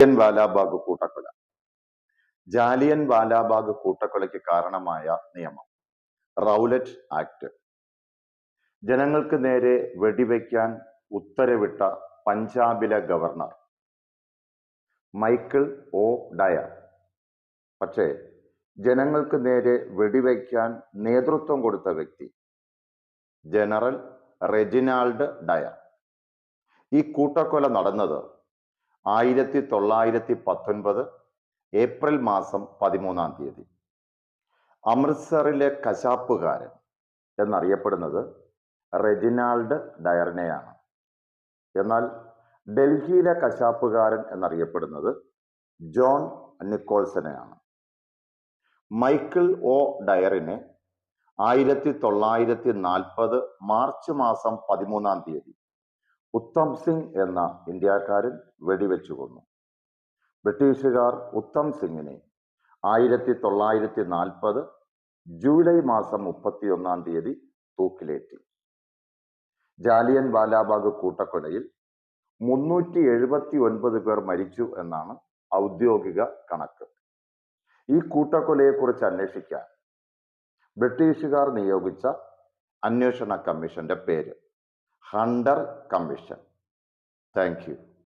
ജാലിയൻ വാലാബാഗ് കൂട്ടക്കൊല. ജാലിയൻ വാലാബാഗ് കൂട്ടക്കൊലയ്ക്ക് കാരണമായ നിയമം. Rowlatt Act. ജനങ്ങൾക്ക് നേരെ വെടിവെക്കാൻ ഉത്തരവിട്ട പഞ്ചാബിലെ ഗവർണർ. മൈക്കിൾ ഓ ഡയർ. പക്ഷേ ജനങ്ങൾക്ക് നേരെ വെടിവെക്കാൻ നേതൃത്വം കൊടുത്ത വ്യക്തി ജനറൽ റെജിനാൾഡ് ഡയർ. ഈ കൂട്ടക്കൊല നടന്നത് ആയിരത്തി തൊള്ളായിരത്തി പത്തൊൻപത് ഏപ്രിൽ മാസം പതിമൂന്നാം തീയതി. അമൃത്സറിലെ കശാപ്പുകാരൻ എന്നറിയപ്പെടുന്നത് റെജിനാൾഡ് ഡയർനെയാണ്. എന്നാൽ ഡൽഹിയിലെ കശാപ്പുകാരൻ എന്നറിയപ്പെടുന്നത് ജോൺ നിക്കോൾസനെയാണ്. മൈക്കിൾ ഒ ഡയറിനെ ആയിരത്തി തൊള്ളായിരത്തി നാൽപ്പത് മാർച്ച് മാസം പതിമൂന്നാം തീയതി ഉത്തം സിംഗ് എന്ന ഇന്ത്യക്കാരൻ വെടിവെച്ചു കൊന്നു. ബ്രിട്ടീഷുകാർ ഉത്തം സിംഗിനെ ആയിരത്തി തൊള്ളായിരത്തി നാൽപ്പത് ജൂലൈ മാസം മുപ്പത്തിയൊന്നാം തീയതി തൂക്കിലേറ്റി. ജാലിയൻ വാലാബാഗ് കൂട്ടക്കൊലയിൽ മുന്നൂറ്റി എഴുപത്തി ഒൻപത് പേർ മരിച്ചു എന്നാണ് ഔദ്യോഗിക കണക്ക്. ഈ കൂട്ടക്കൊലയെക്കുറിച്ച് അന്വേഷിക്കാൻ ബ്രിട്ടീഷുകാർ നിയോഗിച്ച അന്വേഷണ കമ്മീഷന്റെ പേര്. under commission. Thank you.